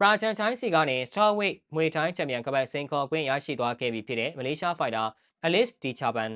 ပရာချန်ချိုင်းစီကနေ Strawweight မွေတိုင်းချန်ပီယံကပတ်စိန်ခေါ်ခွင့်ရရှိသွားခဲ့ပြီဖြစ်တဲ့မလေးရှားဖိုက်တာ Alice Di Chaban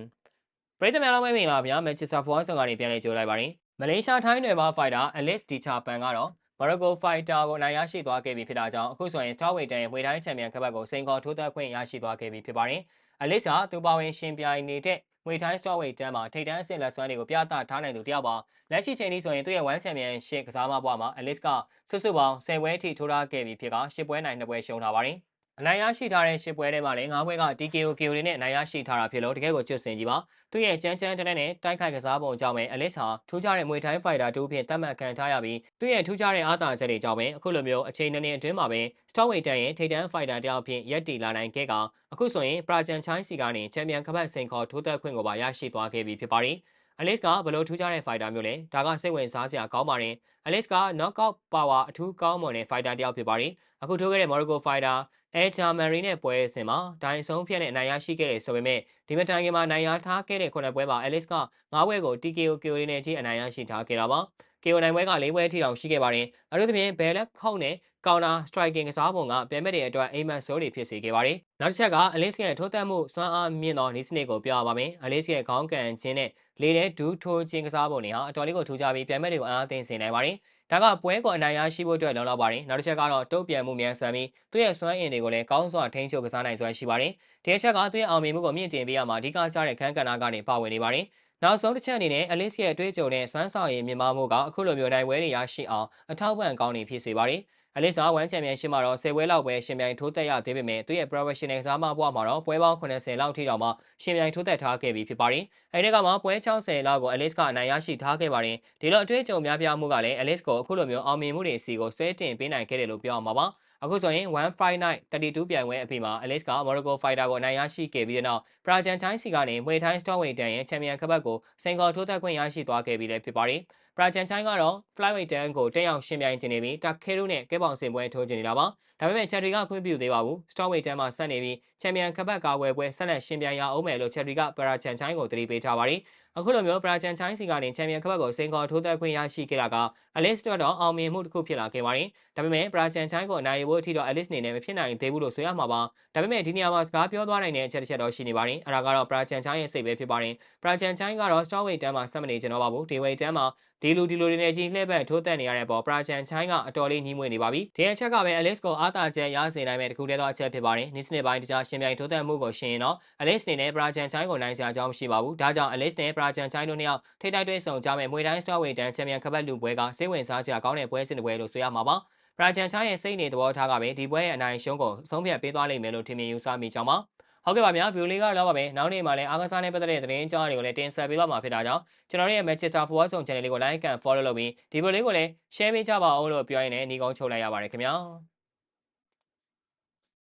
ပရိသတ်များလုံးပဲမင်္ဂလာပါဗျာ Manchester Forward ဆောင်ကနေပြန်လည်ကြိုးလိုက်ပါရင်မလေးရှားထိုင်းနယ်ဘာဖိုက်တာ Alice Di Chaban ကတော့ Morocco Fighter ကိုနိုင်ရရှိသွားခဲ့ပြီဖြစ်တာကြောင့်အခုဆိုရင် Strawweight တန်းရဲ့မွေတိုင်းချန်ပီယံကပတ်ကိုစိန်ခေါ်ထိုးသက်ခွင့်ရရှိသွားခဲ့ပြီဖြစ်ပါတယ်။ Alice ကသူပါဝင်ရှင်ပြိုင်နေတဲ့ မွေတိုင်း Strawweight တန်းမှာထိပ်တန်းအဆင့်လက်စွမ်းတွေကိုပြသထားနိုင်သူတယောက်ပါလက်ရှိချိန်ထိဆိုရင်သူ့ရဲ့ One Championship ကစားမဘွားမှာ Alice ကစုစုပေါင်း10ပွဲအထိထိုးထားခဲ့ပြီဖြစ်က10ပွဲနိုင်2ပွဲရှုံးထားပါတယ် အနိုင်ရရှိထားတဲ့10ပွဲထဲမှာလည်း9ပွဲက TKO KO တွေနဲ့အနိုင်ရရှိထားတာဖြစ်လို့တကယ်ကိုကျွတ်စင်ကြီးပါသူ့ရဲ့ကြမ်းကြမ်းတရက်နဲ့တိုက်ခိုက်ကစားပုံကြောင့်ပဲ Alice ဟာထူးခြားတဲ့မွေထိုင်းဖိုက်တာတူအဖြစ်သတ်မှတ်ခံထားရပြီးသူ့ရဲ့ထူးခြားတဲ့အားသာချက်တွေကြောင့်ပဲအခုလိုမျိုးအချိန်နဲ့နဲ့အတွင်းမှာပဲ Strawweight တန်းရဲ့ထိပ်တန်းဖိုက်တာတယောက်အဖြစ်ရက်တီလာနိုင်ခဲ့ကအခုဆိုရင် Prajan Chai စီကနေချန်ပီယံကပတ်စိန်ခေါ်ထိုးသက်ခွင့်ကိုပါရရှိသွားခဲ့ပြီဖြစ်ပါတယ်။ Alex ကဘလို့ထူးခြားတဲ့ fighter မျိုးလဲဒါကစိတ်ဝင်စားစရာကောင်းပါတယ် Alex က knockout power အထူးကောင်းမွန်တဲ့ fighter တယောက်ဖြစ်ပါတယ်အခုထိုးခဲ့တဲ့ Morocco fighter El Jamari နဲ့ပွဲစဉ်မှာဒိုင်ဆုံးဖြတ်နဲ့နိုင်ရရှိခဲ့တယ်ဆိုပေမဲ့ဒီမတိုင်ခင်မှာနိုင်ရထားခဲ့တဲ့ခုနှစ်ပွဲမှာ Alex က9ပွဲကို TKO KO တွေနဲ့ကြီးအနိုင်ရရှိထားခဲ့တာပါ KO နိုင်ပွဲက၄ပွဲထိတောင်ရှိခဲ့ပါတယ်အထူးသဖြင့်ဘယ်လက်ခေါက်နဲ့ counter striking ကစားပုံကပြိုင်ဘက်တွေအတွက်အိမ်မက်ဆိုးတွေဖြစ်စေခဲ့ပါတယ်။နောက်တစ်ချက်က Alex ရဲ့ထိုးတက်မှုစွမ်းအားမြင့်သောနီးစနစ်ကိုပြောရပါမယ်။ Alex ရဲ့ခေါင်းကန်ခြင်းနဲ့လေထဲဒူးထိုးခြင်းကစားပုံတွေဟာအတော်လေးကိုထူးခြားပြီးပြိုင်ဘက်တွေကိုအားအသင်းစေနိုင်ပါတယ်။ဒါကပွဲကိုအနိုင်ရရှိဖို့အတွက်လုံလောက်ပါတယ်။နောက်တစ်ချက်ကတော့တုတ်ပြန်မှုမြန်ဆန်ပြီးသူ့ရဲ့စွမ်းအင်တွေကိုလည်းကောင်းစွာထိန်းချုပ်ကစားနိုင်စွမ်းရှိပါတယ်။ဒီအချက်ကသူ့ရဲ့အောင်မြင်မှုကိုမြင့်တင်ပေးရမှာအဓိကကျတဲ့ခန်းကဏ္ဍကနေပါဝင်နေပါတယ်။ နောက်ဆုံးတစ်ချက်အနေနဲ့ Alice ရဲ့အတွေ့အကြုံနဲ့စွမ်းဆောင်ရည်မြင့်မားမှုကအခုလိုမျိုးနိုင်ပွဲတွေရရှိအောင်အထောက်ပံ့ကောင်းနေဖြစ်စေပါတယ်။အလစ်စာဝမ်ချန်ပီယံရှစ်မှာတော့10ပွဲလောက်ပဲရှင်ပြိုင်ထိုးသက်ရသေးပေမဲ့သူ့ရဲ့ professional ကစားမဘွားမှာတော့ပွဲပေါင်း80လောက်ထိတောင်မှရှင်ပြိုင်ထိုးသက်ထားခဲ့ပြီးဖြစ်ပါတယ်။အဲဒီကမှပွဲ60လောက်ကိုအလစ်ကအနိုင်ရရှိထားခဲ့ပါတယ်။ဒီလိုအတွေ့အကြုံများပြားမှုကလည်းအလစ်ကိုအခုလိုမျိုးအောင်မြင်မှုတွေစီကိုဆွဲတင်ပေးနိုင်ခဲ့တယ်လို့ပြောအောင်ပါပါ။ အခုဆိုရင်1 Fight Night 32ပြိုင်ပွဲအပြီးမှာ Alex က Morocco Fighter ကိုအနိုင်ရရှိခဲ့ပြီးတဲ့နောက် Prajan Chai စီကနေမွေထိုင်း Strawweight တန်ရဲ့ချန်ပီယံကပတ်ကိုစင်ကော်ထိုးသက်ခွင့်ရရှိသွားခဲ့ပြီးလည်းဖြစ်ပါတယ်။ပရာဂျန်ချိုင်းကတော့ flyweight တန်းကိုတက်ရောက်ရှင်ပြိုင်ခြင်းနေပြီးတက်ခဲရိုးနဲ့ကဲပေါင်စင်ပွဲထိုးခြင်းနေတာပါဒါပေမဲ့ချက်ရီကခွင့်ပြုသေးပါဘူး strawweight တန်းမှာဆက်နေပြီးချန်ပီယံကပတ်ကာကွယ်ပွဲဆက်လက်ရှင်ပြိုင်ရအောင်မယ်လို့ချက်ရီကပရာဂျန်ချိုင်းကိုတတိပေးထားပါတယ်အခုလိုမျိုးပရာဂျန်ချိုင်းစီကနေချန်ပီယံကပတ်ကိုစင်ကော်ထိုးသက်ခွင့်ရရှိခဲ့တာကအလစ်တော့တော့အောင်မြင်မှုတစ်ခုဖြစ်လာခဲ့ပါတယ်ဒါပေမဲ့ပရာဂျန်ချိုင်းကိုအနိုင်ရဖို့အထိတော့အလစ်နေနဲ့မဖြစ်နိုင်သေးဘူးလို့ဆိုရမှာပါဒါပေမဲ့ဒီနေရာမှာစကားပြောသွားနိုင်တဲ့အချက်တစ်ချက်တော့ရှိနေပါတယ်အဲဒါကတော့ပရာဂျန်ချိုင်းရဲ့စိတ်ပဲဖြစ်ပါတယ်ပရာဂျန်ချိုင်းကတော့ strawweight တန်းမှာဆက်မနေကြတော့ပါဘူးဒီ weight တန်းမှာဒီလူဒီလူတွေနဲ့ကြီးလှည့်ပတ်ထိုးတက်နေရတဲ့ပေါ်ပရာချန်ချိုင်းကအတော်လေးညီးမွေ့နေပါပြီဒီအချက်ကပဲ Alex ကိုအားသာချက်ရစေနိုင်မဲ့တခုတည်းသောအချက်ဖြစ်ပါတယ်နီးစနစ်ပိုင်းတခြားရှင်ပြိုင်ထိုးတက်မှုကိုရှင်ရင်တော့ Alex အနေနဲ့ပရာချန်ချိုင်းကိုနိုင်စရာအကြောင်းမရှိပါဘူးဒါကြောင့် Alex နဲ့ပရာချန်ချိုင်းတို့နှစ်ယောက်ထိတိုက်တွေ့ဆုံကြမဲ့မွေတိုင်း Strawweight တန်းချန်ပီယံကပတ်လူပွဲကစိတ်ဝင်စားစရာကောင်းတဲ့ပွဲစဉ်တစ်ပွဲလို့ဆိုရမှာပါပရာချန်ချိုင်းရဲ့စိတ်နေသဘောထားကပဲဒီပွဲရဲ့အနိုင်ရှုံးကိုဆုံးဖြတ်ပေးသွားလိမ့်မယ်လို့ထင်မြင်ယူဆမိကြောင်းပါဟုတ်ကဲ့ပါဗျာဗီဒီယိုလေးကတော့ပါမယ်နောက်နေ့မှာလည်းအားကစားနဲ့ပတ်သက်တဲ့သတင်းအကြောင်းတွေကိုလည်းတင်ဆက်ပေးသွားမှာဖြစ်တာကြောင့်ကျွန်တော်ရဲ့ Manchester Forward Zone Channel လေးကို like and follow လုပ်ပြီးဒီဗီဒီယိုလေးကိုလည်း share ပေးကြပါအောင်လို့ပြောရင်းနဲ့ညီကုန်းချုပ်လိုက်ရပါတယ်ခင်ဗျာ